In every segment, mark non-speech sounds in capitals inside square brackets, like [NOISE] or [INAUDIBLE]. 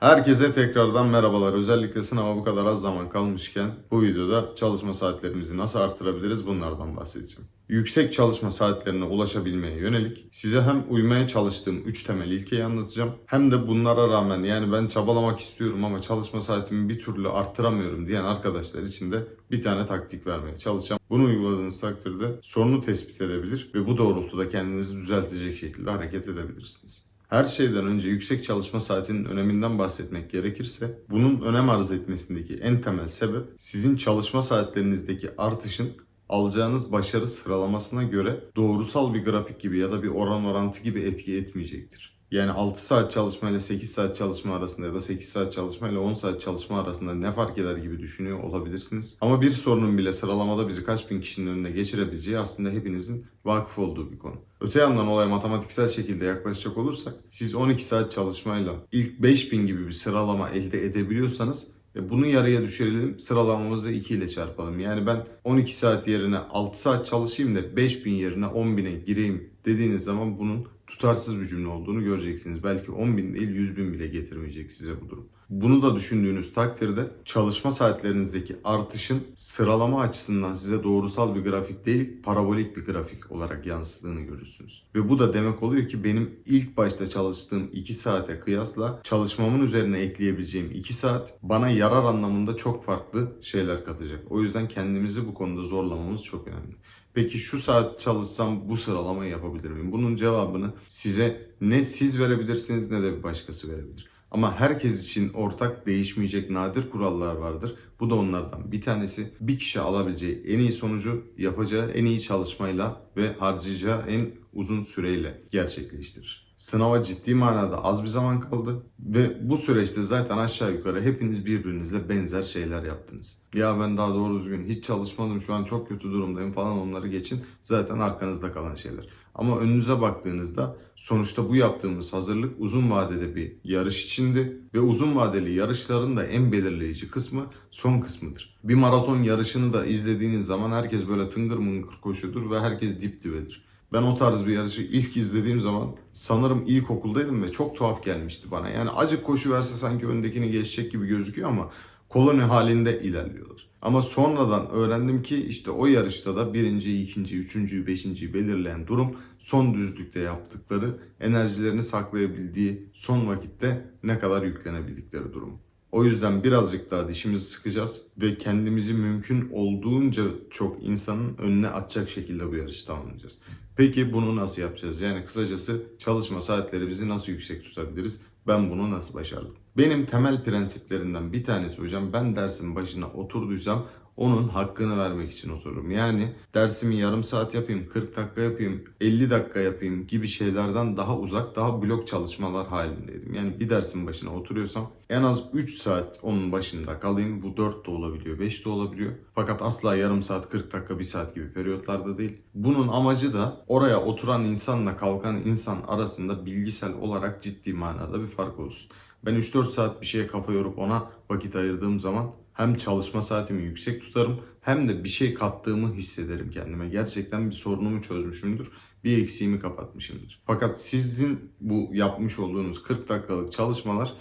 Herkese tekrardan merhabalar. Özellikle sınava bu kadar az zaman kalmışken bu videoda çalışma saatlerimizi nasıl artırabiliriz bunlardan bahsedeceğim. Yüksek çalışma saatlerine ulaşabilmeye yönelik size hem uymaya çalıştığım 3 temel ilkeyi anlatacağım hem de bunlara rağmen yani ben çabalamak istiyorum ama çalışma saatimi bir türlü arttıramıyorum diyen arkadaşlar için de bir tane taktik vermeye çalışacağım. Bunu uyguladığınız takdirde sorunu tespit edebilir ve bu doğrultuda kendinizi düzeltecek şekilde hareket edebilirsiniz. Her şeyden önce yüksek çalışma saatinin öneminden bahsetmek gerekirse bunun önem arz etmesindeki en temel sebep sizin çalışma saatlerinizdeki artışın alacağınız başarı sıralamasına göre doğrusal bir grafik gibi ya da bir oran orantı gibi etki etmeyecektir. Yani 6 saat çalışma ile 8 saat çalışma arasında ya da 8 saat çalışma ile 10 saat çalışma arasında ne fark eder gibi düşünüyor olabilirsiniz. Ama bir sorunun bile sıralamada bizi kaç bin kişinin önüne geçirebileceği aslında hepinizin vakıf olduğu bir konu. Öte yandan olaya matematiksel şekilde yaklaşacak olursak siz 12 saat çalışmayla ilk 5000 gibi bir sıralama elde edebiliyorsanız e, bunu yarıya düşürelim sıralamamızı 2 ile çarpalım. Yani ben 12 saat yerine 6 saat çalışayım da 5000 yerine 10.000'e gireyim dediğiniz zaman bunun tutarsız bir cümle olduğunu göreceksiniz. Belki 10.000 değil 100.000 bile getirmeyecek size bu durum. Bunu da düşündüğünüz takdirde çalışma saatlerinizdeki artışın sıralama açısından size doğrusal bir grafik değil, parabolik bir grafik olarak yansıdığını görürsünüz. Ve bu da demek oluyor ki benim ilk başta çalıştığım 2 saate kıyasla çalışmamın üzerine ekleyebileceğim 2 saat bana yarar anlamında çok farklı şeyler katacak. O yüzden kendimizi bu konuda zorlamamız çok önemli. Peki şu saat çalışsam bu sıralamayı yapabilir miyim? Bunun cevabını size ne siz verebilirsiniz ne de bir başkası verebilir. Ama herkes için ortak değişmeyecek nadir kurallar vardır. Bu da onlardan bir tanesi. Bir kişi alabileceği en iyi sonucu yapacağı en iyi çalışmayla ve harcayacağı en uzun süreyle gerçekleştirir. Sınava ciddi manada az bir zaman kaldı ve bu süreçte zaten aşağı yukarı hepiniz birbirinizle benzer şeyler yaptınız. Ya ben daha doğru düzgün hiç çalışmadım şu an çok kötü durumdayım falan onları geçin zaten arkanızda kalan şeyler. Ama önünüze baktığınızda sonuçta bu yaptığımız hazırlık uzun vadede bir yarış içindi ve uzun vadeli yarışların da en belirleyici kısmı son kısmıdır. Bir maraton yarışını da izlediğiniz zaman herkes böyle tıngır mıngır koşudur ve herkes dip dibedir. Ben o tarz bir yarışı ilk izlediğim zaman sanırım ilkokuldaydım ve çok tuhaf gelmişti bana. Yani acık koşu verse sanki öndekini geçecek gibi gözüküyor ama koloni halinde ilerliyorlar. Ama sonradan öğrendim ki işte o yarışta da birinci, ikinci, üçüncü, beşinci belirleyen durum son düzlükte yaptıkları, enerjilerini saklayabildiği son vakitte ne kadar yüklenebildikleri durum. O yüzden birazcık daha dişimizi sıkacağız ve kendimizi mümkün olduğunca çok insanın önüne atacak şekilde bu yarışı tamamlayacağız. Peki bunu nasıl yapacağız? Yani kısacası çalışma saatleri bizi nasıl yüksek tutabiliriz? Ben bunu nasıl başardım? Benim temel prensiplerimden bir tanesi hocam ben dersin başına oturduysam onun hakkını vermek için otururum. Yani dersimi yarım saat yapayım, 40 dakika yapayım, 50 dakika yapayım gibi şeylerden daha uzak, daha blok çalışmalar halindeydim. Yani bir dersin başına oturuyorsam en az 3 saat onun başında kalayım. Bu 4 de olabiliyor, 5 de olabiliyor. Fakat asla yarım saat, 40 dakika, 1 saat gibi periyotlarda değil. Bunun amacı da oraya oturan insanla kalkan insan arasında bilgisel olarak ciddi manada bir fark olsun. Ben 3-4 saat bir şeye kafa yorup ona vakit ayırdığım zaman hem çalışma saatimi yüksek tutarım hem de bir şey kattığımı hissederim kendime. Gerçekten bir sorunumu çözmüşümdür. Bir eksiğimi kapatmışımdır. Fakat sizin bu yapmış olduğunuz 40 dakikalık çalışmalar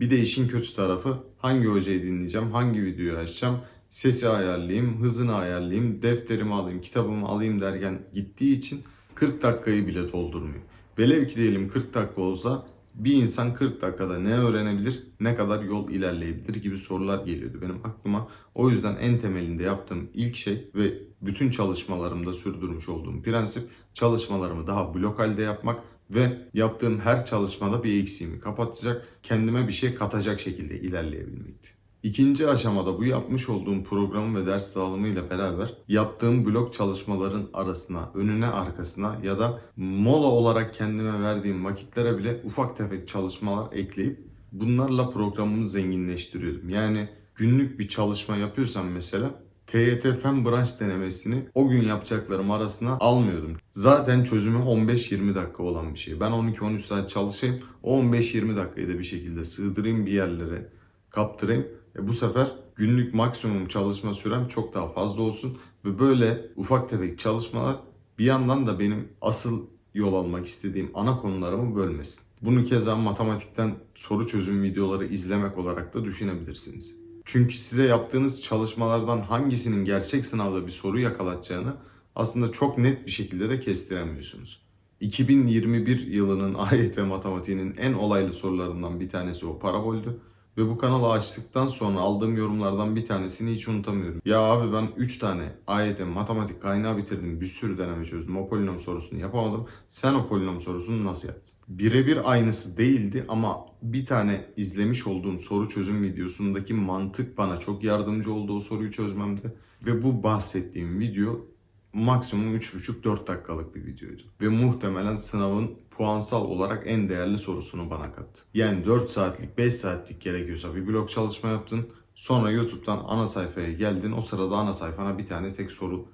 bir de işin kötü tarafı hangi hocayı dinleyeceğim, hangi videoyu açacağım, sesi ayarlayayım, hızını ayarlayayım, defterimi alayım, kitabımı alayım derken gittiği için 40 dakikayı bile doldurmuyor. Velev ki diyelim 40 dakika olsa bir insan 40 dakikada ne öğrenebilir, ne kadar yol ilerleyebilir gibi sorular geliyordu benim aklıma. O yüzden en temelinde yaptığım ilk şey ve bütün çalışmalarımda sürdürmüş olduğum prensip çalışmalarımı daha blok halde yapmak ve yaptığım her çalışmada bir eksiğimi kapatacak, kendime bir şey katacak şekilde ilerleyebilmekti. İkinci aşamada bu yapmış olduğum programı ve ders dağılımıyla beraber yaptığım blok çalışmaların arasına, önüne arkasına ya da mola olarak kendime verdiğim vakitlere bile ufak tefek çalışmalar ekleyip bunlarla programımı zenginleştiriyordum. Yani günlük bir çalışma yapıyorsam mesela TYT Fen branş denemesini o gün yapacaklarım arasına almıyordum. Zaten çözümü 15-20 dakika olan bir şey. Ben 12-13 saat çalışayım, o 15-20 dakikayı da bir şekilde sığdırayım bir yerlere, kaptırayım. E bu sefer günlük maksimum çalışma sürem çok daha fazla olsun ve böyle ufak tefek çalışmalar bir yandan da benim asıl yol almak istediğim ana konularımı bölmesin. Bunu keza matematikten soru çözüm videoları izlemek olarak da düşünebilirsiniz. Çünkü size yaptığınız çalışmalardan hangisinin gerçek sınavda bir soru yakalatacağını aslında çok net bir şekilde de kestiremiyorsunuz. 2021 yılının [LAUGHS] AYT matematiğinin en olaylı sorularından bir tanesi o paraboldü. Ve bu kanalı açtıktan sonra aldığım yorumlardan bir tanesini hiç unutamıyorum. Ya abi ben 3 tane AYT matematik kaynağı bitirdim. Bir sürü deneme çözdüm. O polinom sorusunu yapamadım. Sen o polinom sorusunu nasıl yaptın? Birebir aynısı değildi ama bir tane izlemiş olduğum soru çözüm videosundaki mantık bana çok yardımcı oldu o soruyu çözmemde. Ve bu bahsettiğim video maksimum 3,5-4 dakikalık bir videoydu. Ve muhtemelen sınavın puansal olarak en değerli sorusunu bana kattı. Yani 4 saatlik, 5 saatlik gerekiyorsa bir blok çalışma yaptın. Sonra YouTube'dan ana sayfaya geldin. O sırada ana sayfana bir tane tek soru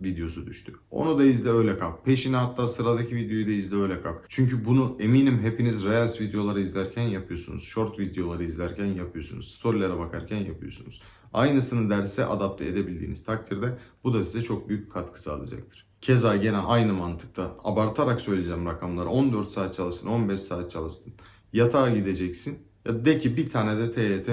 videosu düştü. Onu da izle öyle kal. Peşine hatta sıradaki videoyu da izle öyle kal. Çünkü bunu eminim hepiniz Reels videoları izlerken yapıyorsunuz. Short videoları izlerken yapıyorsunuz. Storylere bakarken yapıyorsunuz. Aynısını derse adapte edebildiğiniz takdirde bu da size çok büyük katkı sağlayacaktır. Keza gene aynı mantıkta abartarak söyleyeceğim rakamları. 14 saat çalıştın, 15 saat çalıştın. Yatağa gideceksin. Ya de ki bir tane de TYT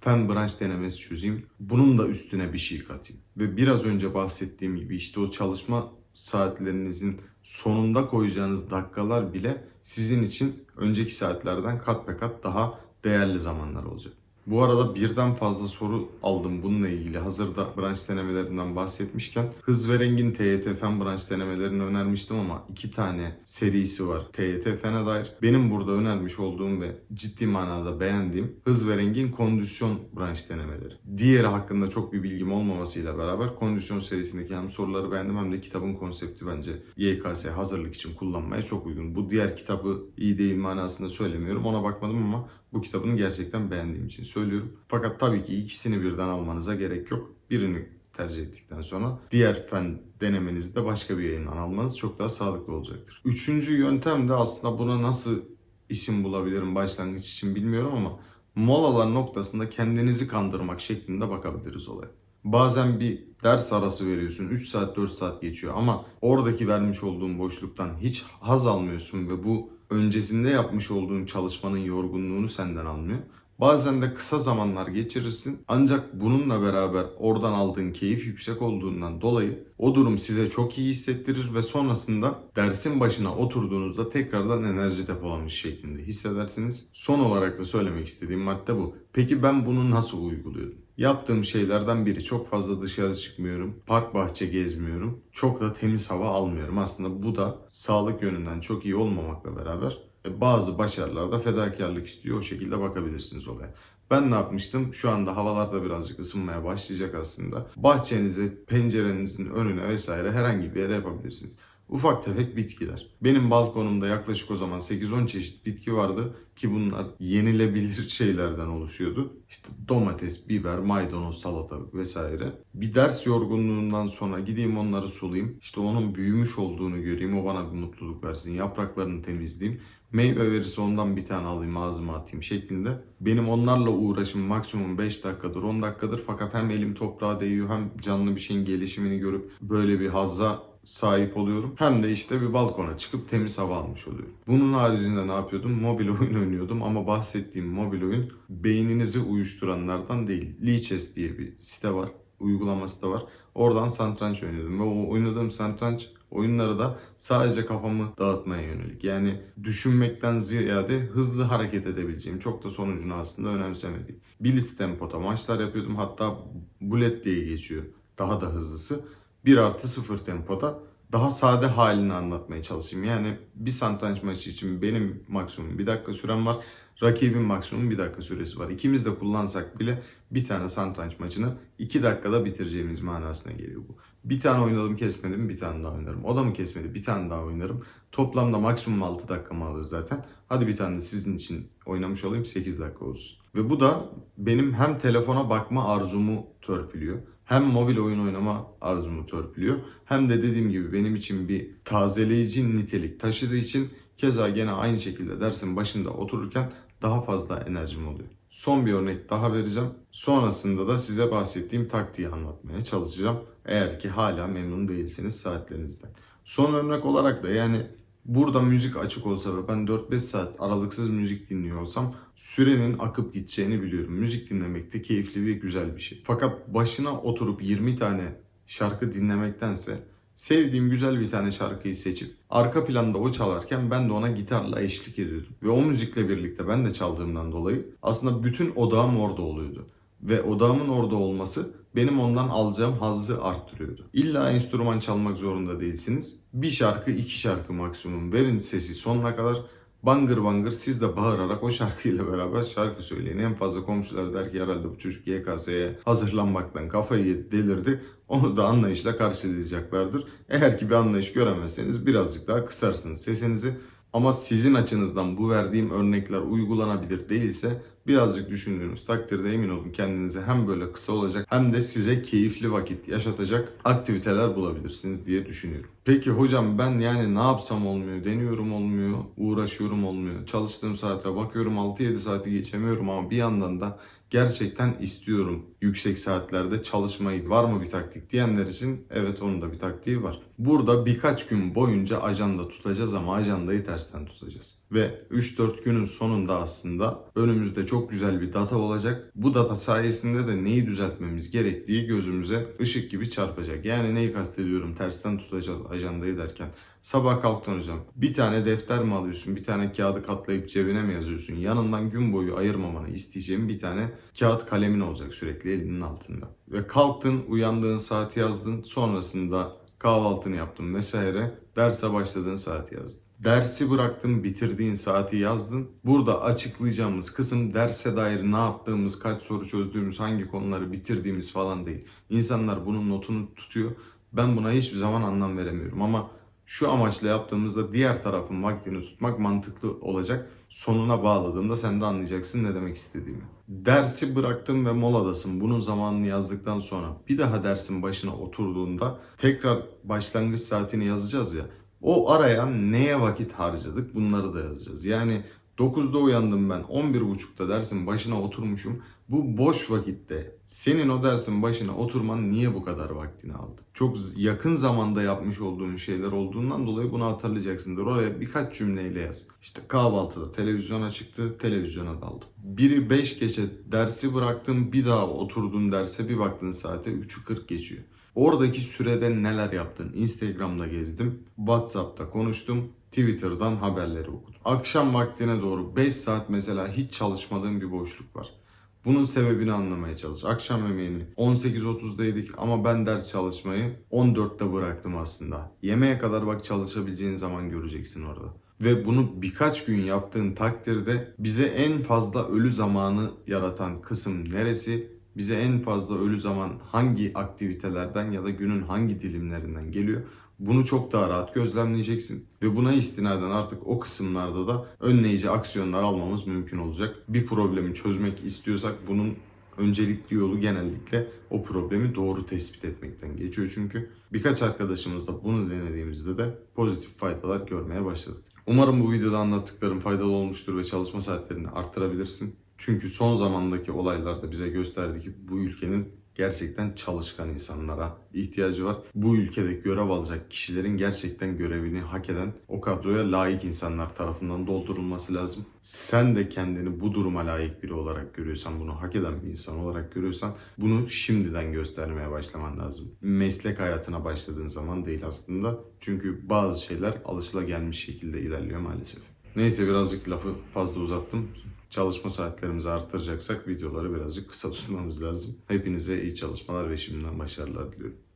fen branş denemesi çözeyim. Bunun da üstüne bir şey katayım. Ve biraz önce bahsettiğim gibi işte o çalışma saatlerinizin sonunda koyacağınız dakikalar bile sizin için önceki saatlerden kat be kat daha değerli zamanlar olacak. Bu arada birden fazla soru aldım bununla ilgili. Hazırda branş denemelerinden bahsetmişken hız ve rengin TYT branş denemelerini önermiştim ama iki tane serisi var TYT dair. Benim burada önermiş olduğum ve ciddi manada beğendiğim hız ve rengin kondisyon branş denemeleri. Diğeri hakkında çok bir bilgim olmamasıyla beraber kondisyon serisindeki hem soruları beğendim hem de kitabın konsepti bence YKS hazırlık için kullanmaya çok uygun. Bu diğer kitabı iyi değil manasında söylemiyorum. Ona bakmadım ama bu kitabını gerçekten beğendiğim için söylüyorum. Fakat tabii ki ikisini birden almanıza gerek yok. Birini tercih ettikten sonra diğer fen denemenizi de başka bir yayından almanız çok daha sağlıklı olacaktır. Üçüncü yöntem de aslında buna nasıl isim bulabilirim başlangıç için bilmiyorum ama molalar noktasında kendinizi kandırmak şeklinde bakabiliriz olaya. Bazen bir ders arası veriyorsun. 3 saat 4 saat geçiyor ama oradaki vermiş olduğun boşluktan hiç haz almıyorsun ve bu öncesinde yapmış olduğun çalışmanın yorgunluğunu senden almıyor. Bazen de kısa zamanlar geçirirsin ancak bununla beraber oradan aldığın keyif yüksek olduğundan dolayı o durum size çok iyi hissettirir ve sonrasında dersin başına oturduğunuzda tekrardan enerji depolamış şeklinde hissedersiniz. Son olarak da söylemek istediğim madde bu. Peki ben bunu nasıl uyguluyorum? Yaptığım şeylerden biri çok fazla dışarı çıkmıyorum. Park bahçe gezmiyorum. Çok da temiz hava almıyorum. Aslında bu da sağlık yönünden çok iyi olmamakla beraber e, bazı başarılarda fedakarlık istiyor. O şekilde bakabilirsiniz olaya. Ben ne yapmıştım? Şu anda havalar da birazcık ısınmaya başlayacak aslında. Bahçenize, pencerenizin önüne vesaire herhangi bir yere yapabilirsiniz. Ufak tefek bitkiler. Benim balkonumda yaklaşık o zaman 8-10 çeşit bitki vardı ki bunlar yenilebilir [LAUGHS] şeylerden oluşuyordu. İşte domates, biber, maydanoz, salatalık vesaire. Bir ders yorgunluğundan sonra gideyim onları sulayayım. İşte onun büyümüş olduğunu göreyim. O bana bir mutluluk versin. Yapraklarını temizleyeyim. Meyve verirse ondan bir tane alayım ağzıma atayım şeklinde. Benim onlarla uğraşım maksimum 5 dakikadır 10 dakikadır fakat hem elim toprağa değiyor hem canlı bir şeyin gelişimini görüp böyle bir hazza sahip oluyorum. Hem de işte bir balkona çıkıp temiz hava almış oluyorum. Bunun haricinde ne yapıyordum? Mobil [LAUGHS] oyun oynuyordum ama bahsettiğim mobil oyun beyninizi uyuşturanlardan değil. Lichess diye bir site var. Uygulaması da var. Oradan satranç oynuyordum ve o oynadığım satranç oyunları da sadece kafamı dağıtmaya yönelik. Yani düşünmekten ziyade hızlı hareket edebileceğim, çok da sonucunu aslında önemsemediğim. Blitz tempoda maçlar yapıyordum. Hatta bullet diye geçiyor. Daha da hızlısı. 1 artı 0 tempoda daha sade halini anlatmaya çalışayım. Yani bir satranç maçı için benim maksimum bir dakika sürem var. Rakibin maksimum bir dakika süresi var. İkimiz de kullansak bile bir tane satranç maçını 2 dakikada bitireceğimiz manasına geliyor bu. Bir tane oynadım kesmedim bir tane daha oynarım. O da mı kesmedi bir tane daha oynarım. Toplamda maksimum 6 dakikamı alır zaten. Hadi bir tane de sizin için oynamış olayım 8 dakika olsun. Ve bu da benim hem telefona bakma arzumu törpülüyor hem mobil oyun oynama arzumu törpülüyor hem de dediğim gibi benim için bir tazeleyici nitelik taşıdığı için keza gene aynı şekilde dersin başında otururken daha fazla enerjim oluyor. Son bir örnek daha vereceğim. Sonrasında da size bahsettiğim taktiği anlatmaya çalışacağım. Eğer ki hala memnun değilseniz saatlerinizden. Son örnek olarak da yani Burada müzik açık olsa ve ben 4-5 saat aralıksız müzik dinliyor olsam sürenin akıp gideceğini biliyorum. Müzik dinlemek de keyifli ve güzel bir şey. Fakat başına oturup 20 tane şarkı dinlemektense sevdiğim güzel bir tane şarkıyı seçip arka planda o çalarken ben de ona gitarla eşlik ediyordum. Ve o müzikle birlikte ben de çaldığımdan dolayı aslında bütün odağım orada oluyordu. Ve odağımın orada olması benim ondan alacağım hazzı arttırıyordu. İlla enstrüman çalmak zorunda değilsiniz. Bir şarkı, iki şarkı maksimum. Verin sesi sonuna kadar bangır bangır siz de bağırarak o şarkıyla beraber şarkı söyleyin. En fazla komşular der ki herhalde bu çocuk YKS'ye hazırlanmaktan kafayı delirdi. Onu da anlayışla karşılayacaklardır. Eğer ki bir anlayış göremezseniz birazcık daha kısarsınız sesinizi. Ama sizin açınızdan bu verdiğim örnekler uygulanabilir değilse birazcık düşündüğünüz takdirde emin olun kendinize hem böyle kısa olacak hem de size keyifli vakit yaşatacak aktiviteler bulabilirsiniz diye düşünüyorum. Peki hocam ben yani ne yapsam olmuyor, deniyorum olmuyor, uğraşıyorum olmuyor, çalıştığım saate bakıyorum 6-7 saati geçemiyorum ama bir yandan da gerçekten istiyorum yüksek saatlerde çalışmayı. Var mı bir taktik diyenler için evet onun da bir taktiği var. Burada birkaç gün boyunca ajanda tutacağız ama ajandayı tersten tutacağız. Ve 3-4 günün sonunda aslında önümüzde çok güzel bir data olacak. Bu data sayesinde de neyi düzeltmemiz gerektiği gözümüze ışık gibi çarpacak. Yani neyi kastediyorum tersten tutacağız ajandayı derken. Sabah kalktın hocam. Bir tane defter mi alıyorsun? Bir tane kağıdı katlayıp cebine mi yazıyorsun? Yanından gün boyu ayırmamanı isteyeceğim bir tane kağıt kalemin olacak sürekli elinin altında. Ve kalktın, uyandığın saati yazdın. Sonrasında kahvaltını yaptın vesaire. Derse başladığın saati yazdın. Dersi bıraktın, bitirdiğin saati yazdın. Burada açıklayacağımız kısım derse dair ne yaptığımız, kaç soru çözdüğümüz, hangi konuları bitirdiğimiz falan değil. İnsanlar bunun notunu tutuyor. Ben buna hiçbir zaman anlam veremiyorum ama şu amaçla yaptığımızda diğer tarafın vaktini tutmak mantıklı olacak. Sonuna bağladığımda sen de anlayacaksın ne demek istediğimi. Dersi bıraktın ve moladasın. Bunun zamanını yazdıktan sonra bir daha dersin başına oturduğunda tekrar başlangıç saatini yazacağız ya. O araya neye vakit harcadık bunları da yazacağız. Yani 9'da uyandım ben 11.30'da dersin başına oturmuşum. Bu boş vakitte senin o dersin başına oturman niye bu kadar vaktini aldı? Çok yakın zamanda yapmış olduğun şeyler olduğundan dolayı bunu hatırlayacaksındır. Oraya birkaç cümleyle yaz. İşte kahvaltıda televizyona çıktı, televizyona daldım. Biri 5 geçe dersi bıraktın, bir daha oturdun derse bir baktın saate 3'ü 40 geçiyor. Oradaki sürede neler yaptın? Instagram'da gezdim, WhatsApp'ta konuştum, Twitter'dan haberleri okudum. Akşam vaktine doğru 5 saat mesela hiç çalışmadığım bir boşluk var. Bunun sebebini anlamaya çalış. Akşam yemeğini 18.30'da yedik ama ben ders çalışmayı 14'te bıraktım aslında. Yemeğe kadar bak çalışabileceğin zaman göreceksin orada. Ve bunu birkaç gün yaptığın takdirde bize en fazla ölü zamanı yaratan kısım neresi? Bize en fazla ölü zaman hangi aktivitelerden ya da günün hangi dilimlerinden geliyor? Bunu çok daha rahat gözlemleyeceksin ve buna istinaden artık o kısımlarda da önleyici aksiyonlar almamız mümkün olacak. Bir problemi çözmek istiyorsak bunun öncelikli yolu genellikle o problemi doğru tespit etmekten geçiyor çünkü. Birkaç arkadaşımız da bunu denediğimizde de pozitif faydalar görmeye başladık. Umarım bu videoda anlattıklarım faydalı olmuştur ve çalışma saatlerini arttırabilirsin. Çünkü son zamandaki olaylar da bize gösterdi ki bu ülkenin gerçekten çalışkan insanlara ihtiyacı var. Bu ülkede görev alacak kişilerin gerçekten görevini hak eden o kadroya layık insanlar tarafından doldurulması lazım. Sen de kendini bu duruma layık biri olarak görüyorsan, bunu hak eden bir insan olarak görüyorsan bunu şimdiden göstermeye başlaman lazım. Meslek hayatına başladığın zaman değil aslında. Çünkü bazı şeyler alışılagelmiş şekilde ilerliyor maalesef. Neyse birazcık lafı fazla uzattım. Çalışma saatlerimizi arttıracaksak videoları birazcık kısa tutmamız lazım. Hepinize iyi çalışmalar ve şimdiden başarılar diliyorum.